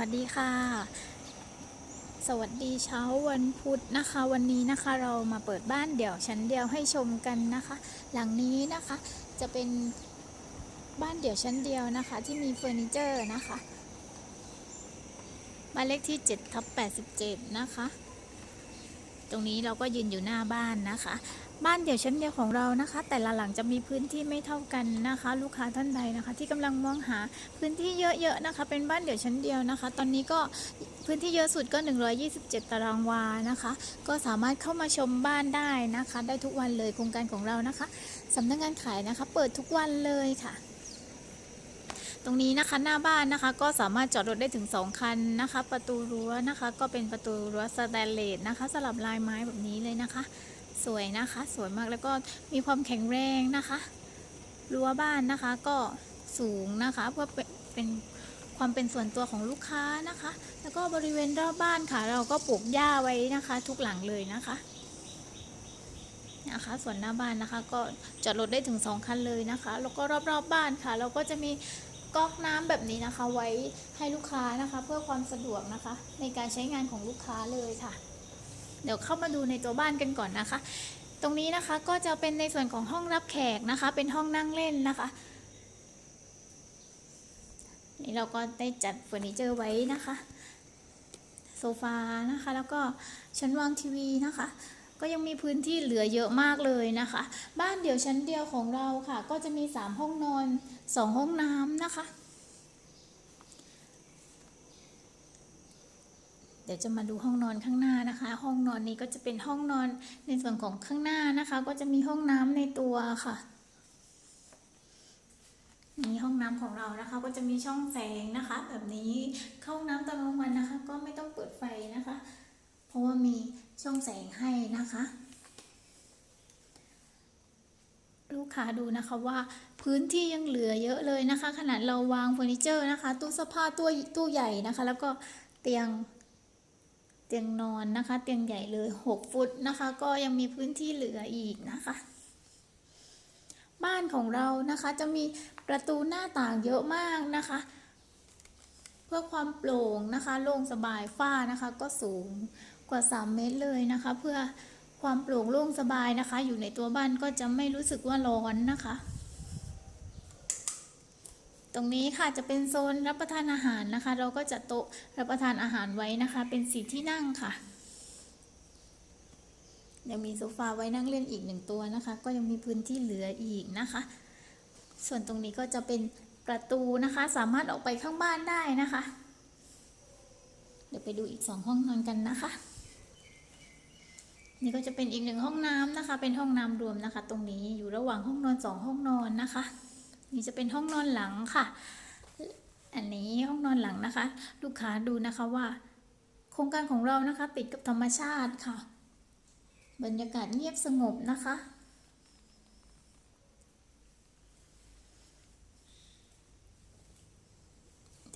วัสดีค่ะ สวัสดีเช้าวันพุธนะคะ วันนี้นะคะเรามาเปิดบ้านเดี่ยวชั้นเดียวให้ชมกันนะคะ หลังนี้นะคะจะเป็นบ้านเดี่ยวชั้นเดียวนะคะ ที่มีเฟอร์นิเจอร์นะคะบ้านเลขที่7ทับ87 นะคะ ตรงนี้เราก็ยืนอยู่หน้าบ้านนะคะ บ้านเดี่ยวชั้นเดียวของเรานะคะ แต่ละหลังจะมีพื้นที่ไม่เท่ากันนะคะ ลูกค้าท่านใดนะคะ ที่กำลังมองหาพื้นที่เยอะๆนะคะ เป็นบ้านเดี่ยวชั้นเดียวนะคะ ตอนนี้ก็พื้นที่เยอะสุดก็ 127 ตารางวานะคะ ก็สามารถเข้ามาชมบ้านได้นะคะ ได้ทุกวันเลยโครงการของเรานะคะสำนักงานขายนะคะ เปิดทุกวันเลยค่ะ ตรงนี้นะคะหน้าบ้านนะคะก็สามารถจอดรถได้ถึง 2 คันนะคะ ประตูรั้วนะคะก็เป็นประตูรั้วสแตนเลสนะคะสลับลายไม้แบบนี้เลยนะคะ สวยนะคะ สวยมากแล้วก็มีความแข็งแรงนะคะรั้วบ้านนะคะก็สูงนะคะเพื่อเป็นความเป็นส่วนตัวของลูกค้านะคะ แล้วก็บริเวณรอบบ้านค่ะ เราก็ปลูกหญ้าไว้นะคะ ทุกหลังเลยนะคะนะคะส่วนหน้าบ้านนะคะก็จอดรถได้ถึง 2 คันเลยนะคะ แล้วก็รอบๆบบ้านค่ะ เราก็จะมี ก๊อกน้ำแบบนี้นะคะไว้ให้ลูกค้านะคะ เพื่อความสะดวกนะคะ ในการใช้งานของลูกค้าเลยค่ะ เดี๋ยวเข้ามาดูในตัวบ้านกันก่อนนะคะ ตรงนี้นะคะก็จะเป็นในส่วนของห้องรับแขกนะคะ เป็นห้องนั่งเล่นนะคะนี่เราก็ได้จัดเฟอร์นิเจอร์ไว้นะคะ โซฟานะคะ แล้วก็ชั้นวางทีวีนะคะ ก็ยังมีพื้นที่เหลือเยอะมากเลยนะคะ บ้านเดี่ยวชั้นเดียวของเราค่ะ ก็จะมี 3 ห้องนอน 2 ห้องน้ำนะคะ เดี๋ยวจะมาดูห้องนอนข้างหน้านะคะ ห้องนอนนี้ก็จะเป็นห้องนอนในส่วนของข้างหน้านะคะ ก็จะมีห้องน้ำในตัวค่ะนี่ห้องน้ำของเรานะคะก็จะมีช่องแสงนะคะ แบบนี้เข้าห้องน้ำตอนกลางวันนะคะ ก็ไม่ต้องเปิดไฟนะคะ เพราะว่ามี ช่องแสงให้นะคะ ลูกค้าดูนะคะว่าพื้นที่ยังเหลือเยอะเลยนะคะ ขนาดเราวางเฟอร์นิเจอร์นะคะ ตู้เสื้อผ้าตู้ตู้ใหญ่นะคะ แล้วก็เตียงเตียงนอนนะคะ เตียงใหญ่เลย 6 ฟุตนะคะ ก็ยังมีพื้นที่เหลืออีกนะคะ บ้านของเรานะคะจะมีประตูหน้าต่างเยอะมากนะคะ เพื่อความโปร่งนะคะ โล่งสบายฝ้านะคะก็สูง ว่า 3 เมตรเลยนะคะ เพื่อความโปร่งโล่งสบายนะคะ อยู่ในตัวบ้านก็จะไม่รู้สึกว่าร้อนนะคะ ตรงนี้ค่ะจะเป็นโซนรับประทานอาหารนะคะ เราก็จะโต๊ะรับประทานอาหารไว้นะคะ เป็นสีที่นั่งค่ะยังมีโซฟาไว้นั่งเล่นอีกหนึ่งตัวนะคะ ก็ยังมีพื้นที่เหลืออีกนะคะ ส่วนตรงนี้ก็จะเป็นประตูนะคะ สามารถออกไปข้างบ้านได้นะคะ เดี๋ยวไปดูอีกสองห้องนอนกันนะคะ นี่ก็จะเป็นอีกหนึ่งห้องน้ำนะคะ เป็นห้องน้ำรวมนะคะ ตรงนี้อยู่ระหว่างห้องนอนสองห้องนอนนะคะ นี่จะเป็นห้องนอนหลังค่ะ อันนี้ห้องนอนหลังนะคะ ลูกค้าดูนะคะว่า โครงการของเรานะคะติดกับธรรมชาติค่ะ บรรยากาศเงียบสงบนะคะ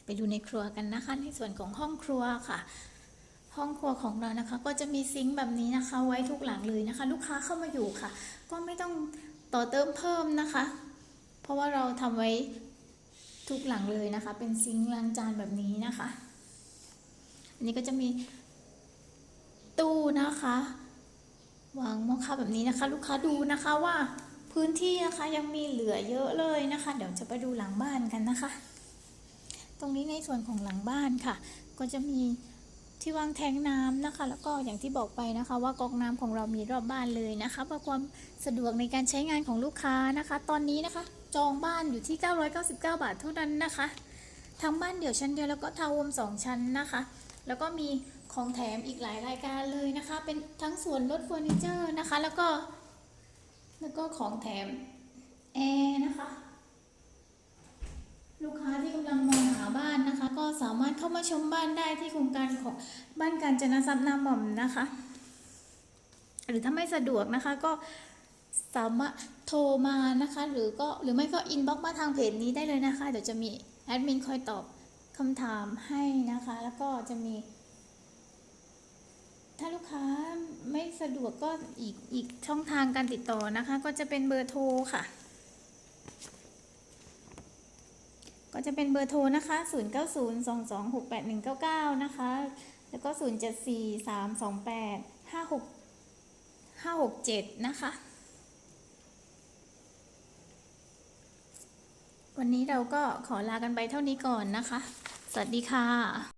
ไปดูในครัวกันนะคะ ในส่วนของห้องครัวค่ะ ห้องครัวของเรานะคะ ก็จะมีซิงค์แบบนี้นะคะ ไว้ทุกหลังเลยนะคะ ลูกค้าเข้ามาอยู่ค่ะ ก็ไม่ต้องต่อเติมเพิ่มนะคะ เพราะว่าเราทำไว้ทุกหลังเลยนะคะ เป็นซิงค์ล้างจานแบบนี้นะคะ อันนี้ก็จะมีตู้นะคะวางมอข้าแบบนี้นะคะ ลูกค้าดูนะคะว่าพื้นที่นะคะยังมีเหลือเยอะเลยนะคะ เดี๋ยวจะไปดูหลังบ้านกันนะคะ ตรงนี้ในส่วนของหลังบ้านค่ะ ก็จะมี ที่วางแทงน้ำนะคะ แล้วก็อย่างที่บอกไปนะคะ ว่าก๊อกน้ำของเรามีรอบบ้านเลยนะคะเพื่อความสะดวกในการใช้งานของลูกค้านะคะ ตอนนี้นะคะ จองบ้านอยู่ที่ 999 บาทเท่านั้นนะคะทั้งบ้านเดี่ยวชั้นเดียวแล้วก็ทาวน์โฮมสองชั้นนะคะ แล้วก็มีของแถมอีกหลายรายการเลยนะคะ เป็นทั้งส่วนลดเฟอร์นิเจอร์นะคะ แล้วก็ แล้วก็ของแถมแอร์นะคะ ลูกค้าที่กำลังมองหาบ้านนะคะ ก็สามารถเข้ามาชมบ้านได้ที่โครงการของบ้านการจนทรัพย์นาหม่อมนะคะ หรือถ้าไม่สะดวกนะคะก็สามารถโทรมานะคะ หรือก็หรือไม่ก็อินบ็อกมาทางเพจนี้ได้เลยนะคะ เดี๋ยวจะมีแอดมินคอยตอบคำถามให้นะคะ แล้วก็จะมี ถ้าลูกค้าไม่สะดวกก็อีกอีกช่องทางการติดต่อนะคะ ก็จะเป็นเบอร์โทรค่ะ ก็ก็จะเป็นเบอร์โทรนะคะ 0902268199 นะคะ แล้วก็ 07432856 567 นะคะ วันนี้เราก็ขอลากันไปเท่านี้ก่อนนะคะ สวัสดีค่ะ